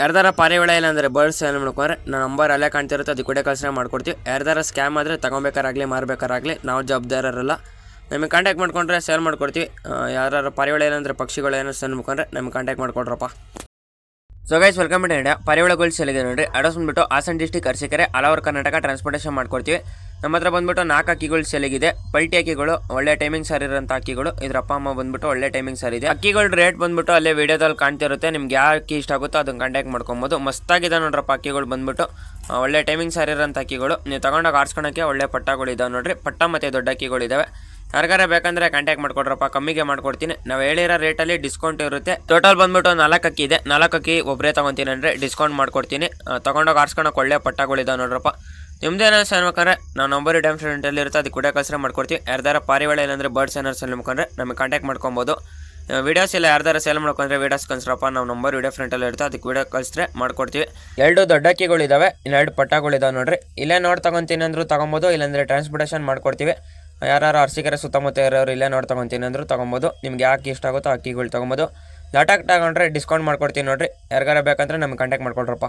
ಯಾರ್ದಾರ ಪಾರಿವಾಳ ಇಲ್ಲ ಅಂದರೆ ಬರ್ಡ್ಸ್ ಏನು ಮಾಡ್ಕೊಂಡ್ರೆ ನಮ್ಮ ನಂಬರ್ ಅಲ್ಲೇ ಕಾಣ್ತಿರುತ್ತೆ ಅದಕ್ಕೆ ಕೂಡ ಕಳ್ಸನೆ ಮಾಡ್ಕೊಡ್ತೀವಿ. ಯಾರ್ದಾರ ಸ್ಕ್ಯಾಮ್ ಆದರೆ ತೊಗೊಬೇಕಾರಾಗಲಿ, ಮಾರಬೇಕಾರಾಗಲಿ, ನಾವು ಜವಾಬ್ದಾರರಲ್ಲ. ನಮಗೆ ಕಾಂಟ್ಯಾಕ್ಟ್ ಮಾಡ್ಕೊಂಡ್ರೆ ಸೇಲ್ ಮಾಡ್ಕೊಡ್ತೀವಿ. ಯಾರು ಪಾರಿವಾಳ ಏನಂದರೆ ಪಕ್ಷಿಗಳು ಏನೋ ಮಾಡ್ಕೊಂಡ್ರೆ, ನಮಗೆ contact ಮಾಡ್ಕೊಡ್ರಪ್ಪ. So guys welcome to India ಪರಿವಾಳಗಳು ನೋಡಿರಿ ನೋಡ್ರಿ. ಅಡ್ರೆಸ್ ಬಂದ್ಬಿಟ್ಟು Hassan district Arsikere all over Karnataka transportation ಮಾಡ್ಕೊಡ್ತೀವಿ. ನಮ್ಮ ಹತ್ರ ಬಂದ್ಬಿಟ್ಟು ನಾಲ್ಕು ಅಕ್ಕಿಗಳು ಸೆಲಗಿದೆ ಪಲ್ಟಿ ಅಕ್ಕಿಗಳು, ಒಳ್ಳೆ ಟೈಮಿಂಗ್ ಸರ್ ಇರೋಂಥ ಅಕ್ಕಿಗಳು. ಇದ್ರ ಅಪ್ಪ, ಅಮ್ಮ ಬಂದ್ಬಿಟ್ಟು ಒಳ್ಳೆ ಟೈಮಿಂಗ್ ಸರ್ ಇದೆ. ಅಕ್ಕಿಗಳ ರೇಟ್ ಬಂದ್ಬಿಟ್ಟು ಅಲ್ಲೇ ವಿಡಿಯೋದಲ್ಲಿ ಕಾಣ್ತಿರುತ್ತೆ. ನಿಮ್ಗೆ ಯಾವ ಅಕ್ಕಿ ಇಷ್ಟ ಆಗುತ್ತೋ ಅದನ್ನು ಕಾಂಟ್ಯಾಕ್ಟ್ ಮಾಡ್ಕೊಬೋದು. ಮಸ್ತಾಗಿದೆ ನೋಡ್ರಪ್ಪ ಅಕ್ಕಿಗಳು ಬಂದ್ಬಿಟ್ಟು. ಒಳ್ಳೆ ಟೈಮಿಂಗ್ ಸರ್ ಇರೋಂಥ ಅಕ್ಕಿಗಳು. ನೀವು ತಗೊಂಡಾಗ ಆರಿಸ್ಕೊಳಕ್ಕೆ ಒಳ್ಳೆ ಪಟ್ಟಗಳು ಇದಾವೆ ನೋಡ್ರಿ. ಪಟ್ಟ ಮತ್ತು ದೊಡ್ಡ ಅಕ್ಕಿಗಳು ಇದಾವೆ. ಯಾರಿಗಾರ ಬೇಕಂದ್ರೆ ಕಾಂಟ್ಯಾಕ್ಟ್ ಮಾಡ್ಕೊಡ್ರಪ್ಪ, ಕಮ್ಮಿಗೆ ಮಾಡ್ಕೊಡ್ತೀನಿ. ನಾವು ಹೇಳಿರೋ ರೇಟಲ್ಲಿ ಡಿಸ್ಕೌಂಟ್ ಇರುತ್ತೆ. ಟೋಟಲ್ ಬಂದ್ಬಿಟ್ಟು ನಾಲ್ಕು ಅಕ್ಕಿ ಇದೆ. ನಾಲ್ಕು ಅಕ್ಕಿ ಒಬ್ಬರೇ ತೊಗೊತೀನಿ ಅಂದರೆ ಡಿಸ್ಕೌಂಟ್ ಮಾಡ್ಕೊಡ್ತೀನಿ. ತೊಗೊಂಡೋಗಿ ಆರ್ಸ್ಕೊಳಕ್ಕೆ ಒಳ್ಳೆ ಪಟ್ಟಗಳಿದಾವೆ ನೋಡ್ರಪ್ಪ. ನಿಮ್ದೇನೋ ಸೇರ್ಬೇಕಂದ್ರೆ ನಾವು ನಂಬರ್ ಡ್ಯಾಮ್ ಸ್ಟೂಡೆಂಟಲ್ಲಿ ಇರುತ್ತೆ ಅದು ಕೂಡ ಕಳ್ಸರೆ ಮಾಡ್ಕೊಡ್ತೀವಿ. ಯಾರ್ದಾರ ಪಾರಿವಾಳ ಇಲ್ಲಾಂದ್ರೆ ಬರ್ಡ್ಸ್ ಅಲ್ಲಿ ಮುಖಂಡ್ರೆ ನಮಗೆ ಕಾಂಟ್ಯಾಕ್ಟ್ ಮಾಡ್ಕೊಬೋದು. ವೀಡಿಯೋಸ್ ಇಲ್ಲ, ಯಾರ್ದಾರ ಸೇಲ್ ಮಾಡ್ಕೊಂಡ್ರೆ ವೀಡಿಯೋಸ್ ಕನ್ಸ್ರಪ್ಪ ನಾವು ನಂಬರ್ ವೀಡಿಯೋ ಫ್ರೆಂಟಲ್ಲಿ ಇರುತ್ತೆ ಅದಕ್ಕೆ ವೀಡಿಯೋ ಕಳಿಸ್ರೆ ಮಾಡ್ಕೊಡ್ತೀವಿ. ಎರಡು ದೊಡ್ಡ ಅಕ್ಕಿಗಳಿದಾವೆ ಇನ್ನೆರಡು ಪಟ್ಟಗಳಿದಾವೆ ನೋಡ್ರಿ. ಇಲ್ಲೇ ನೋಡಿ ತಗೊಂತೀನಿ ಅಂದ್ರೂ ತಗೊಬೋದು, ಇಲ್ಲಾಂದ್ರೆ ಟ್ರಾನ್ಸ್ಪೋರ್ಟೇಷನ್ ಮಾಡ್ಕೊಡ್ತೀವಿ. ಯಾರು ಅರ್ಸಿಕೆರೆ ಸುತ್ತಮುತ್ತ ಇರೋರು ಇಲ್ಲೇ ನೋಡಿ ತೊಗೊಂತೀನಿ ಅಂದರೂ ತೊಗೊಬೋದು. ನಿಮ್ಗೆ ಯಾಕೆ ಇಷ್ಟ ಆಗುತ್ತೋ ಅಕ್ಕಿಗಳು ತೊಗೊಬೋದು. ಲಾಟಾಕ್ ತಗೊಂಡ್ರೆ ಡಿಸ್ಕೌಂಟ್ ಮಾಡ್ಕೊಡ್ತೀನಿ ನೋಡಿರಿ. ಯಾರಿಗಾರ ಬೇಕಂದ್ರೆ ನಮ್ಗೆ ಕಾಂಟ್ಯಾಕ್ಟ್ ಮಾಡ್ಕೊಳ್ರಪ್ಪ